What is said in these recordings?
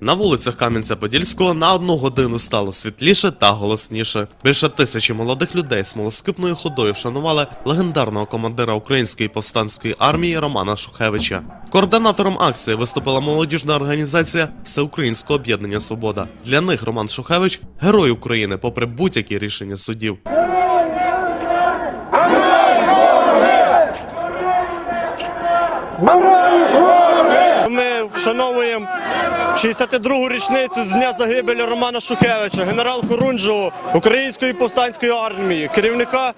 На вулицях Кам'янця-Подільського на одну годину стало світліше та голосніше. Більше тисячі молодих людей смолоскипною ходою вшанували легендарного командира української повстанської армії Романа Шухевича. Координатором акції виступила молодіжна організація Всеукраїнського об'єднання Свобода. Для них Роман Шухевич герой України, попри будь-які рішення судів. Ми вшановуємо 62-гу річницю з дня загибелі Романа Шухевича, генерал Хорунжого Української повстанської армії, керівника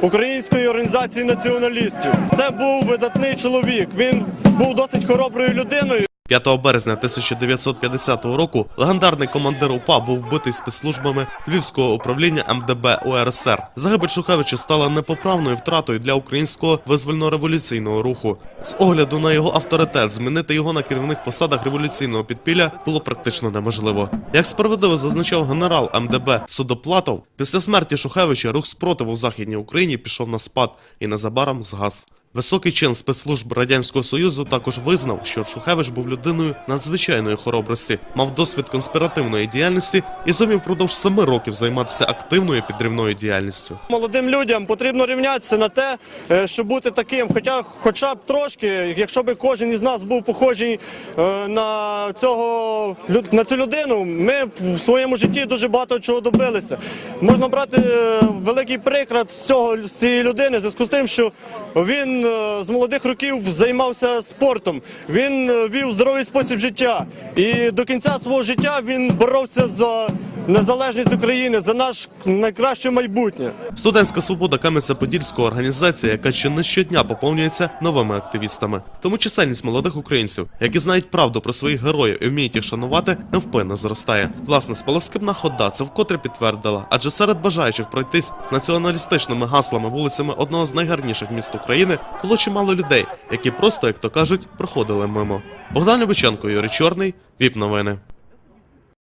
Української організації націоналістів. Це був видатний чоловік. Він був досить хороброю людиною. 5 березня 1950 року легендарний командир УПА був вбитий спецслужбами Львівського управління МДБ УРСР. Загибель Шухевича стала непоправною втратою для українського визвольно-революційного руху. З огляду на його авторитет, змінити його на керівних посадах революційного підпілля було практично неможливо. Як справедливо зазначав генерал МДБ Судоплатов, після смерті Шухевича рух спротиву в західній Україні пішов на спад і незабаром згас. Високий чин спецслужб радянського союзу також визнав, що Шухевич був людиною надзвичайної хоробрості, мав досвід конспіративної діяльності і зумів впродовж семи років займатися активною підривною діяльністю. Молодим людям потрібно рівнятися на те, е, щоб бути таким, хоча, хоча б трошки, якщо б кожен із нас був похожий е, на цього на цю людину, ми в своєму житті дуже багато чого добилися. Можна брати е, великий приклад з цього з цієї людини, в зв'язку з тим, що він е, з молодих років займався спортом. Він е, вів здоровий спосіб життя, і до кінця свого життя він боровся за незалежність України, за наш найкраще майбутнє. Студентська свобода Кам'янця-Подільського організація, яка чи не щодня поповнюється новими активістами. Тому чисельність молодих українців, які знають правду про своїх героїв і вміють їх шанувати, невпинно зростає. Власне, спалоскипна хода це вкотре підтвердила, адже серед бажаючих пройтись націоналістичними гаслами вулицями одного з найгарніших міст України було чимало людей, які просто, як то кажуть, проходили мимо. Богдан Любиченко, Юрій Чорний, ВІП новини.